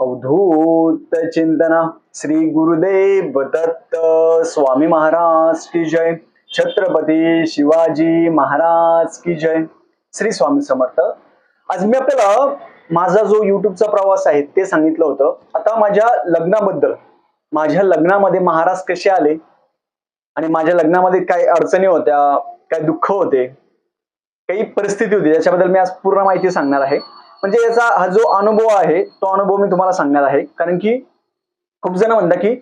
अवधूत चिंतना श्री गुरुदेव दत्त स्वामी महाराज की जय. छत्रपती शिवाजी महाराज की जय. श्री स्वामी समर्थ. आज मी आपल्याला माझा जो युट्यूबचा प्रवास आहे ते सांगितलं होतं. आता माझ्या लग्नाबद्दल माझ्या लग्नामध्ये महाराज कसे आले? आणि माझ्या लग्नामध्ये काय अडचणी होत्या काय दुःख होते काही परिस्थिती होती ज्याच्याबद्दल मी आज पूर्ण माहिती सांगणार आहे. म्हणजे याचा हा जो अनुभव आहे तो अनुभव मी तुम्हाला सांगणार आहे. कारण की खूप जण म्हणतात की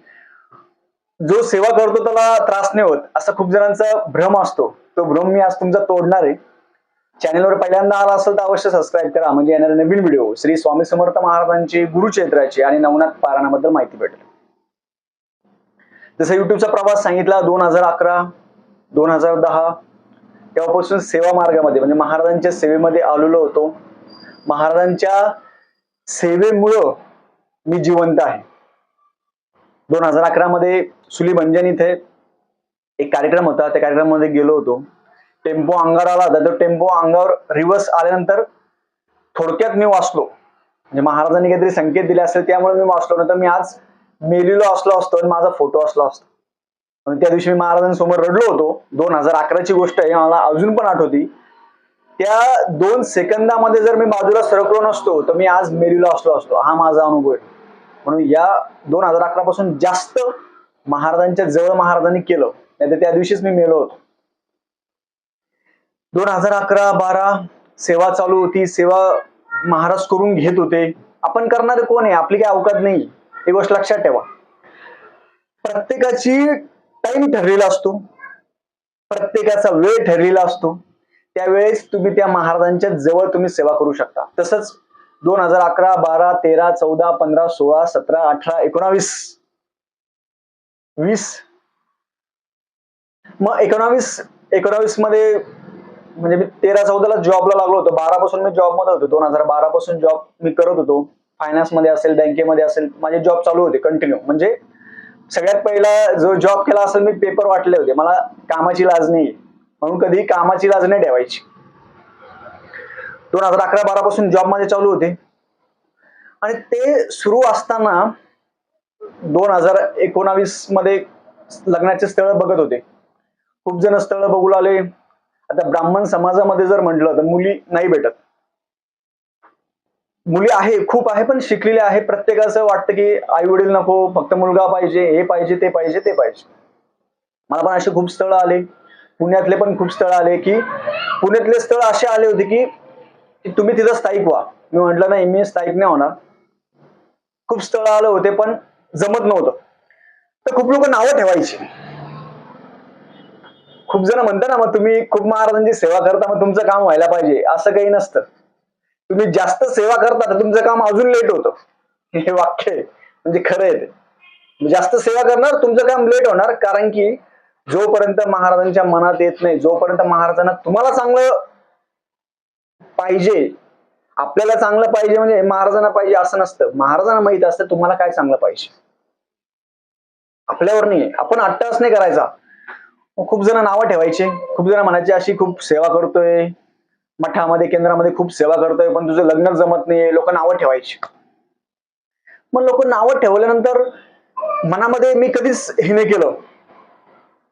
जो सेवा करतो त्याला त्रास नाही होत असा खूप जणांचा भ्रम असतो. तो भ्रम मी आज तुमचा तोडणार आहे. चॅनलवर पहिल्यांदा आला असेल तर अवश्य सबस्क्राईब करा. म्हणजे येणारे नवीन व्हिडिओ श्री स्वामी समर्थ महाराजांची गुरुक्षेत्राची आणि नवनाथ पारायणाबद्दल माहिती भेटेल. जसं युट्यूबचा प्रवास सांगितला दोन हजार अकरा दोन हजार दहा तेव्हापासून सेवा मार्गामध्ये म्हणजे महाराजांच्या सेवेमध्ये आलेलो होतो. महाराजांच्या सेवेमुळं मी जिवंत आहे. दोन हजार अकरा मध्ये सुली भंजन इथे एक कार्यक्रम होता. त्या कार्यक्रमामध्ये गेलो होतो. टेम्पो अंगावर आला होता. तो टेम्पो अंगावर रिव्हर्स आल्यानंतर थोडक्यात मी वाचलो. म्हणजे महाराजांनी काहीतरी संकेत दिले असेल त्यामुळे मी वाचलो. नंतर मी आज मेलेलो असलो असतो आणि माझा फोटो असला असतो. आणि त्या दिवशी मी महाराजांसमोर रडलो होतो. दोन हजार अकराची गोष्ट आहे. मला अजून पण आठवती. त्या दोन सेकंदामध्ये जर मी बाजूला सरकलो नसतो तर मी आज मेरीला असलो असतो. हा माझा अनुभव आहे. म्हणून या दोन हजार अकरा पासून जास्त महाराजांच्या जवळ महाराजांनी केलं. नाही तर त्या दिवशीच मी मेलो होतो. दोन हजार अकरा बारा सेवा चालू होती. सेवा महाराज करून घेत होते. आपण करणारे कोण आहे? आपली काही अवकात नाही. ही गोष्ट लक्षात ठेवा. प्रत्येकाची टाइम ठरलेला असतो. प्रत्येकाचा वेळ ठरलेला असतो. त्यावेळेस तुम्ही त्या महाराजांच्या जवळ तुम्ही सेवा करू शकता. तसंच दोन हजार अकरा बारा तेरा चौदा पंधरा सोळा सतरा अठरा एकोणावीस. वीस. मग एकोणावीस एकोणावीसमध्ये म्हणजे मी तेरा चौदाला जॉबला लागलो होतो. बारा पासून मी जॉबमध्ये होतो. दोन हजार बारा पासून जॉब मी करत होतो. फायनान्समध्ये असेल बँकेमध्ये असेल माझे जॉब चालू होते कंटिन्यू म्हणजे सगळ्यात पहिला जो जॉब केला असेल मी पेपर वाटले होते. मला कामाची लाज नाही म्हणून कधी कामाची लाज नाही ठेवायची. दोन हजार अकरा बारा पासून जॉब माझे चालू होते. आणि ते सुरू असताना दोन हजार एकोणावीसमध्ये लग्नाचे स्थळ बघत होते. खूप जण स्थळ बघू लागले. आता ब्राह्मण समाजामध्ये जर म्हटलं तर मुली नाही भेटत. मुली आहे खूप आहे पण शिकलेल्या आहे. प्रत्येकाचं वाटतं की आई वडील नको फक्त मुलगा पाहिजे हे पाहिजे ते पाहिजे ते पाहिजे. मला पण असे खूप स्थळ आले. पुण्यातले पण खूप स्थळ आले की पुण्यातले स्थळ असे आले होते की तुम्ही तिथं स्थायिक व्हा. मी म्हटलं नाही मी स्थायिक नाही होणार. खूप स्थळ आले होते पण जमत नव्हतं. तर खूप लोक नावं ठेवायची. खूप जण म्हणता ना मग तुम्ही खूप महाराजांची सेवा करता मग तुमचं काम व्हायला पाहिजे. असं काही नसतं. तुम्ही जास्त सेवा करता तर तुमचं काम अजून लेट होतं. हे वाक्य आहे. म्हणजे खरं आहे ते. जास्त सेवा करणार तुमचं काम लेट होणार कारण की जोपर्यंत महाराजांच्या मनात येत नाही जोपर्यंत महाराजांना तुम्हाला चांगलं पाहिजे आपल्याला चांगलं पाहिजे म्हणजे महाराजांना पाहिजे असं नसतं. महाराजांना माहीत असतं तुम्हाला काय चांगलं पाहिजे. आपल्यावर नाही आपण अट्टास नाही करायचा. खूप जण नावं ठेवायचे. खूप जण म्हणायचे अशी खूप सेवा करतोय. मठामध्ये केंद्रामध्ये खूप सेवा करतोय पण तुझं लग्न जमत नाही लोक नावं ठेवायची. मग लोक नावं ठेवल्यानंतर मनामध्ये मी कधीच हे नाही केलं.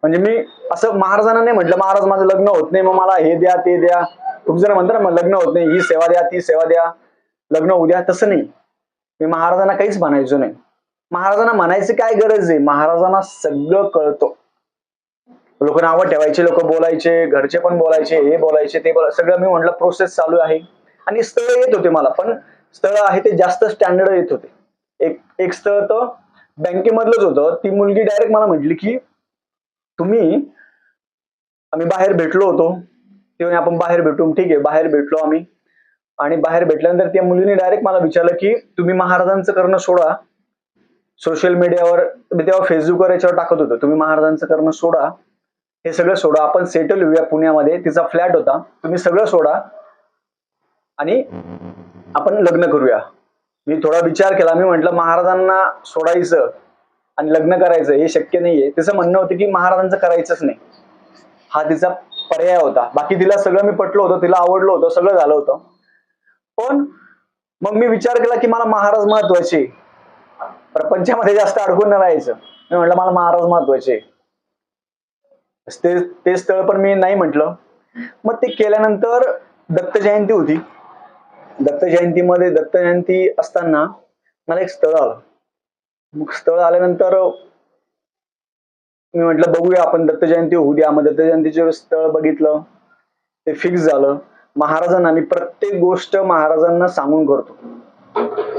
म्हणजे मी असं महाराजांना नाही म्हटलं महाराज माझं लग्न होत नाही मग मला हे द्या ते द्या. खूप जण म्हणतात ना मग लग्न होत नाही ही सेवा द्या ती सेवा द्या लग्न उद्या तसं नाही. मी महाराजांना काहीच म्हणायचो नाही. महाराजांना म्हणायची काय गरज आहे? महाराजांना सगळं कळतो. लोक नावं ठेवायचे लोक बोलायचे घरचे पण बोलायचे हे बोलायचे ते बोला सगळं मी म्हटलं प्रोसेस चालू आहे. आणि स्थळ येत होते मला पण स्थळ आहे ते जास्त स्टँडर्ड येत होते. एक एक स्थळ तर बँकेमधलंच होतं. ती मुलगी डायरेक्ट मला म्हटली की तुम्ही आम्ही बाहेर भेटलो होतो. तेव्हा आपण बाहेर भेटू. ठीक आहे बाहेर भेटलो आम्ही. आणि बाहेर भेटल्यानंतर त्या मुलीने डायरेक्ट मला विचारलं की तुम्ही महाराजांचं करणं सोडा. सोशल मीडियावर तेव्हा फेसबुकवर याच्यावर टाकत होतो. तुम्ही महाराजांचं करणं सोडा. हे सगळं सोडा. आपण सेटल होऊया पुण्यामध्ये. तिचा फ्लॅट होता. तुम्ही सगळं सोडा. आणि आपण लग्न करूया. मी थोडा विचार केला. मी म्हंटल महाराजांना सोडायचं. आणि लग्न करायचं हे शक्य नाहीये. तिचं म्हणणं होतं की महाराजांचं करायचंच नाही. हा तिचा पर्याय होता. बाकी तिला सगळं मी पटलो होतं तिला आवडलं होतं सगळं झालं होतं. पण मग मी विचार केला की मला महाराज महत्त्वाचे. प्रपंचामध्ये जास्त अडकून न राहायचं. मी म्हटलं मला महाराज महत्त्वाचे. ते ते स्थळ पण मी नाही म्हटलं. मग ते केल्यानंतर दत्त जयंती होती. दत्त जयंतीमध्ये दत्त जयंती असताना मला एक स्थळ आलं. मग स्थळ आल्यानंतर मी म्हटलं बघूया आपण दत्त जयंती होऊ द्या. मग दत्त जयंतीचे स्थळ बघितलं ते फिक्स झालं. महाराजांना मी प्रत्येक गोष्ट महाराजांना सांगून करतो.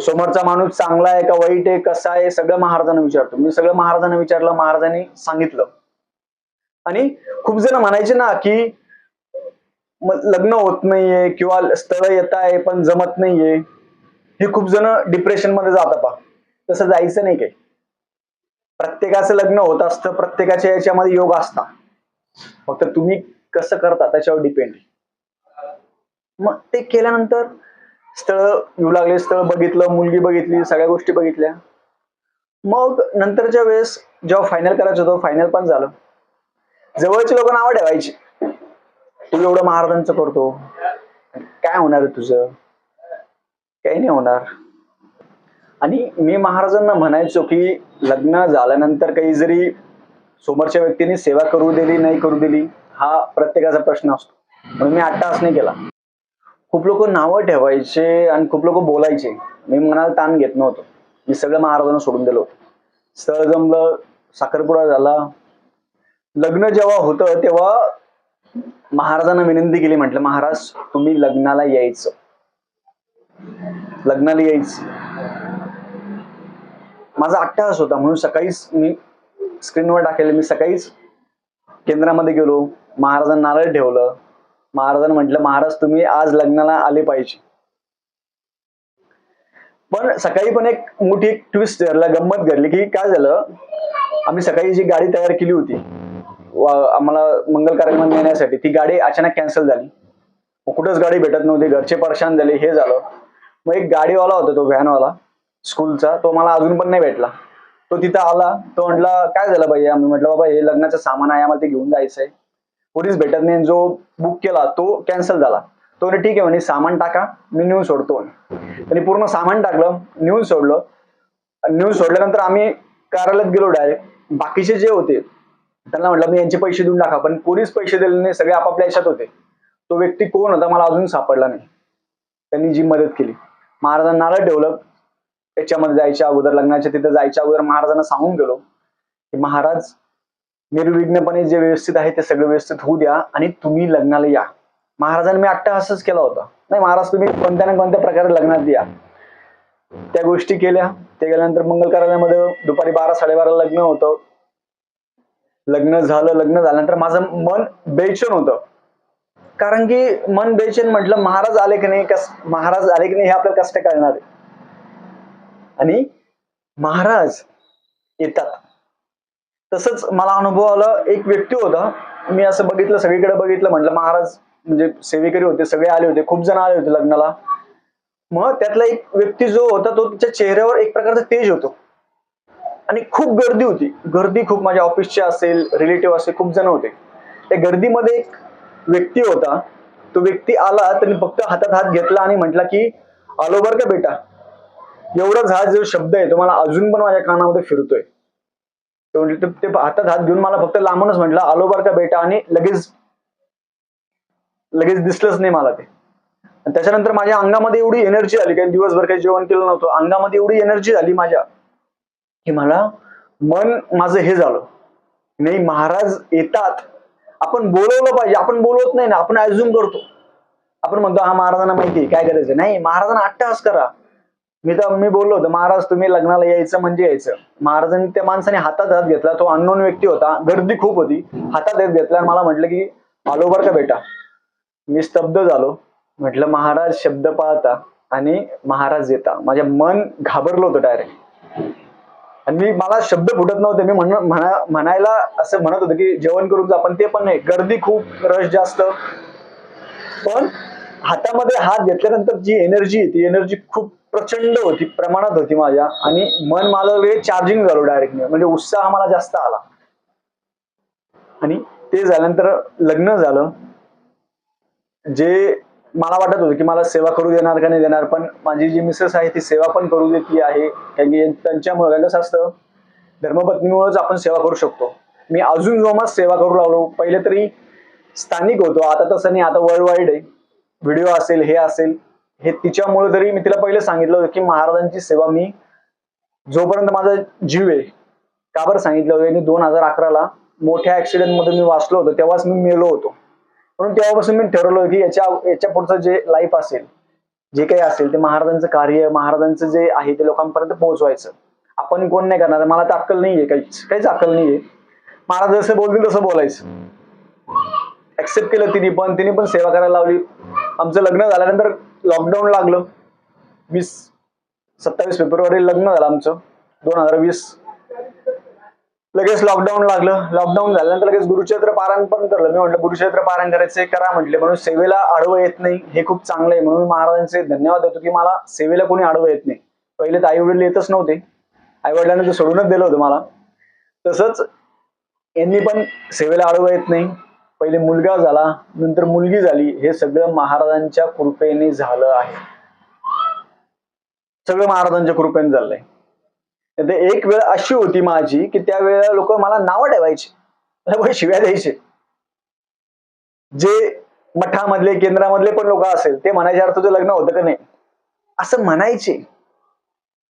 समोरचा माणूस चांगला आहे का वाईट आहे कसा आहे सगळं महाराजांना विचारतो. मी सगळं महाराजांना विचारलं महाराजांनी सांगितलं. आणि खूप जण म्हणायचे ना की लग्न होत नाहीये किंवा स्थळ येत आहे पण जमत नाहीये. हे खूप जण डिप्रेशनमध्ये जातात पा तसं जायचं नाही काही. प्रत्येकाचं लग्न होत असतं प्रत्येकाच्या याच्यामध्ये योग असता. फक्त तुम्ही कसं करता त्याच्यावर डिपेंड मग ते केल्यानंतर स्थळ येऊ लागले स्थळ बघितलं मुलगी बघितली सगळ्या गोष्टी बघितल्या. मग नंतरच्या वेळेस जेव्हा फायनल करायचं होतं फायनल पण झालं. जवळचे लोक नावं ठेवायची. तू एवढं महाराजांचं करतो. काय होणार तुझं? काही नाही होणार. आणि मी महाराजांना म्हणायचो की लग्न झाल्यानंतर काही जरी समोरच्या व्यक्तीने सेवा करू दिली नाही करू दिली हा प्रत्येकाचा प्रश्न असतो. म्हणून मी अट्टास नाही केला. खूप लोक नावं ठेवायचे आणि खूप लोक बोलायचे. मी मनाला ताण घेत नव्हतो. मी सगळं महाराजांना सोडून दिलं होतं. स्थळ जमलं साखरपुडा झाला. लग्न जेव्हा होतं तेव्हा महाराजांना विनंती केली म्हटलं महाराज तुम्ही लग्नाला यायचं. लग्नाला यायचं. माझा अट्टहास होता. म्हणून सकाळीच मी स्क्रीनवर टाकेल मी सकाळीच केंद्रामध्ये गेलो. महाराजांना नारळ ठेवलं. महाराजांना म्हटलं महाराज तुम्ही आज लग्नाला आले पाहिजे. पण सकाळी पण एक मोठी एक ट्विस्ट घडला गंमत घडली की काय झालं? आम्ही सकाळी जी गाडी तयार केली होती आम्हाला मंगल कार्यक्रम नेण्यासाठी ती गाडी अचानक कॅन्सल झाली. कुठंच गाडी भेटत नव्हती. घरचे परेशान झाले. हे झालं. मग एक गाडीवाला होता तो व्हॅनवाला. स्कूलचा तो मला अजून पण नाही भेटला. तो तिथं आला तो म्हटला काय झालं भैया आम्ही म्हटलं बाबा हे लग्नाचं सामान आहे आम्हाला ते घेऊन जायचंय. कोणीच भेटत नाही जो बुक केला तो कॅन्सल झाला. तो म्हणे ठीक आहे म्हणे सामान टाका मी नेऊन सोडतो त्यांनी पूर्ण सामान टाकलं नेऊन सोडलं. नेऊन सोडल्यानंतर आम्ही कार्यालयात गेलो डायरेक्ट बाकीचे जे होते त्यांना म्हटलं मी यांचे पैसे देऊन टाका. पण कोणीच पैसे दिले नाही सगळे आपापल्या याच्यात होते. तो व्यक्ती कोण होता मला अजून सापडला नाही. त्यांनी जी मदत केली. महाराजांना नारळ ठेवलं याच्यामध्ये जायच्या अगोदर लग्नाच्या तिथे जायच्या अगोदर महाराजांना सांगून गेलो की महाराज निर्विघ्नपणे जे व्यवस्थित आहे ते सगळं व्यवस्थित होऊ द्या आणि तुम्ही लग्नाला या. महाराजांनी मी अट्टहासच केला होता. नाही महाराज तुम्ही कोणत्या ना कोणत्या प्रकारे लग्नात या? त्या गोष्टी केल्या. ते गेल्यानंतर मंगल कार्यालयामध्ये दुपारी बारा साडेबारा लग्न होतं. लग्न झालं लग्न झाल्यानंतर माझं मन बेचैन होतं. कारण की मन बेचैन म्हटलं महाराज आले की नाही कस महाराज आले की नाही हे आपल्याला कष्ट कळणार आहे. आणि महाराज येतात. तसंच मला अनुभव आला एक व्यक्ती होता. मी असं बघितलं सगळीकडे बघितलं म्हटलं महाराज म्हणजे सेवेकरी होते सगळे आले होते खूप जण आले होते लग्नाला. मग त्यातला एक व्यक्ती जो होता तो त्याच्या चेहऱ्यावर एक प्रकारचा तेज होतो. आणि खूप गर्दी होती. गर्दी खूप माझ्या ऑफिसचे असेल रिलेटिव्ह असेल खूप जण होते. त्या गर्दीमध्ये एक व्यक्ती होता. तो व्यक्ती आला त्यांनी फक्त हातात हात घेतला आणि म्हटला की आलो बर का बेटा. एवढाच हा जो शब्द आहे तो मला अजून पण माझ्या कानामध्ये फिरतोय. तो म्हणजे ते- हातात हात घेऊन मला फक्त लांबूनच म्हटलं आलो बार का बेटा? आणि लगेच लगेच दिसलंच नाही मला ते. त्याच्यानंतर माझ्या अंगामध्ये एवढी एनर्जी आली काही दिवसभर काही जेवण केलं नव्हतं. अंगामध्ये एवढी एनर्जी आली माझ्या की मला मन माझं हे झालं. नाही महाराज येतात. आपण बोलवलं पाहिजे. आपण बोलवत नाही ना आपण अज्युम करतो. आपण म्हणतो हा महाराजांना माहिती आहे, काय करायचं? नाही महाराजांना अट्टहास करा. मी तर मी बोललो होतो महाराज तुम्ही लग्नाला यायचं म्हणजे यायचं. महाराजांनी त्या माणसाने हातात हात घेतला. तो अननोन व्यक्ती होता. गर्दी खूप होती. हातात हात घेतला आणि मला म्हटलं की आलो बर का बेटा. मी स्तब्ध झालो. म्हटलं महाराज शब्द पाहता आणि महाराज येता. माझ्या मन घाबरलं होतं डायरेक्ट आणि मी मला शब्द फुटत नव्हते. मी म्हण म्हणा- म्हणायला असं म्हणत होतं की जेवण करून आपण ते पण नाही. गर्दी खूप रश जास्त. पण हातामध्ये हात घेतल्यानंतर जी एनर्जी ती एनर्जी खूप प्रचंड होती प्रमाणात होती माझ्या. आणि मन मला वेळ चार्जिंग झालो डायरेक्ट म्हणजे उत्साह मला जास्त आला. आणि ते झाल्यानंतर लग्न झालं. जे मला वाटत होतं की मला सेवा करू देणार का नाही देणार पण माझी जी मिसेस आहे ती सेवा पण करू देती आहे. कारण की त्यांच्यामुळे काय कसं असतं. धर्मपत्नीमुळेच आपण सेवा करू शकतो. मी अजून जोमात सेवा करू लागलो. पहिले तरी स्थानिक होतो. आता तसं नाही. आता वर्ल्ड वाईड आहे. व्हिडिओ असेल हे असेल. हे तिच्यामुळे तरी मी तिला पहिले सांगितलं होतं की महाराजांची सेवा मी जोपर्यंत माझा जीव आहे का बरं सांगितलं होतं? मी दोन हजार अकराला मोठ्या ऍक्सिडेंटमध्ये मी वाचलो होतो तेव्हाच मी मेलो होतो. म्हणून तेव्हापासून मी ठरवलं की याच्या याच्या पुढचं जे लाईफ असेल जे काही असेल ते महाराजांचं कार्य महाराजांचं जे आहे ते लोकांपर्यंत पोहोचवायचं. आपण कोण नाही करणार मला तर अक्कल नाहीये काहीच काहीच अक्कल नाहीये. महाराज जसं बोलतील तसं बोलायचं. ऍक्सेप्ट केलं तिने पण तिने पण सेवा करायला लावली. आमचं लग्न झाल्यानंतर लॉकडाऊन लागलं. वीस सत्तावीस फेब्रुवारी लग्न झालं आमचं दोन हजार वीस. लगेच लॉकडाऊन लागलं. लॉकडाऊन झाल्यानंतर लगेच गुरुक्षेत्र पारायण पण करलं. मी म्हटलं गुरुक्षेत्र पारायण करायचं करा म्हटले. म्हणून सेवेला आडवं येत नाही. हे खूप चांगलं आहे. म्हणून महाराजांचे धन्यवाद देतो की मला सेवेला कोणी आडवं येत नाही. पहिले तर आई वडील येतच नव्हते. आई वडिलांनी तर सोडूनच दिलं होतं मला. तसंच यांनी पण सेवेला आडवं येत नाही. पहिले मुलगा झाला नंतर मुलगी झाली हे सगळं महाराजांच्या कृपेने झालं आहे. सगळं महाराजांच्या कृपेने झालंय. एक वेळ अशी होती माझी की त्या वेळेला लोक मला नावं ठेवायचे. शिव्या द्यायचे. जे मठामधले केंद्रामधले पण लोक असेल ते म्हणायचे अर्थ तुझं लग्न होतं का नाही? असं म्हणायचे.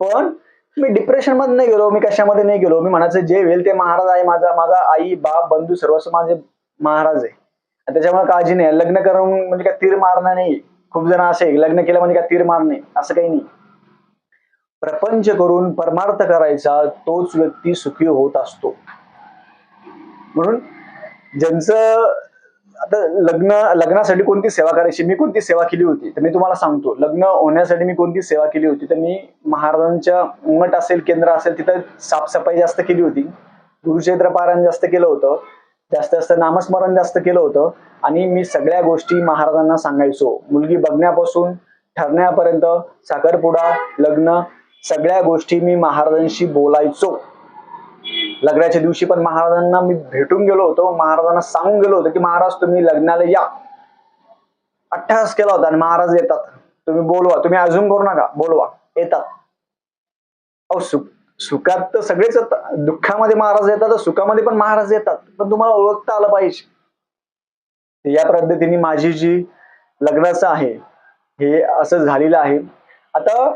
पण मी डिप्रेशनमध्ये नाही गेलो मी कशामध्ये नाही गेलो. मी म्हणायचं जे होईल ते महाराज आहे माझा माझा आई बाप बंधू सर्वस्व माझे महाराज आहे. त्याच्यामुळे काळजी नाही. लग्न करून म्हणजे काय तीर मारणं नाही. खूप जण असे लग्न केलं म्हणजे काय तीर मारणे असं काही नाही. प्रपंच करून परमार्थ करायचा तोच व्यक्ती सुखी होत असतो. म्हणून ज्यांचं आता लग्न लग्नासाठी कोणती सेवा करायची? मी कोणती सेवा केली होती? तर मी तुम्हाला सांगतो. लग्न होण्यासाठी मी कोणती सेवा केली होती? तर मी महाराजांच्या मठ असेल केंद्र असेल तिथं साफसफाई जास्त केली होती. गुरुक्षेत्र पारायण जास्त केलं होतं. जास्त जास्त नामस्मरण जास्त केलं होतं. आणि मी सगळ्या गोष्टी महाराजांना सांगायचो. मुलगी बघण्यापासून ठरण्यापर्यंत साखरपुडा लग्न सगळ्या गोष्टी मी महाराजांशी बोलायचो. लग्नाच्या दिवशी पण महाराजांना मी भेटून गेलो होतो. महाराजांना सांगून गेलो होतो की महाराज तुम्ही लग्नाला या. अठ्ठास केला होता आणि महाराज येतात. तुम्ही बोलवा. तुम्ही अजून करू नका. बोलवा. येतात. अहो सुख सुखात तर सगळेच दुःखामध्ये महाराज येतात सुखामध्ये पण महाराज येतात. पण तुम्हाला ओळखता आलं पाहिजे. या पद्धतीने माझी जी लग्नाचं आहे हे असं झालेलं आहे. आता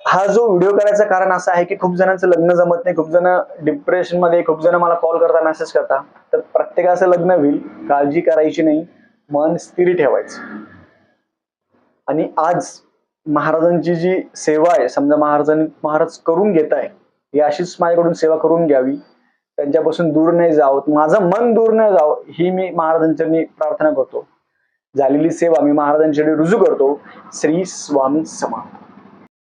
हा जो व्हिडिओ करायचं कारण असं आहे की खूप जणांचं लग्न जमत नाही खूप जण डिप्रेशनमध्ये खूप जण मला कॉल करता मेसेज करता. तर प्रत्येकाचं लग्न होईल काळजी करायची नाही मन स्थिर ठेवायचं. आणि आज महाराजांची जी सेवा आहे समजा महाराजांनी महाराज करून घेत आहे ही अशीच माझ्याकडून सेवा करून घ्यावी. त्यांच्यापासून दूर नाही जावं. माझं मन दूर नाही जावं ही मी महाराजांच्या प्रार्थना करतो. झालेली सेवा मी महाराजांच्याकडे रुजू करतो. श्री स्वामी समाप्त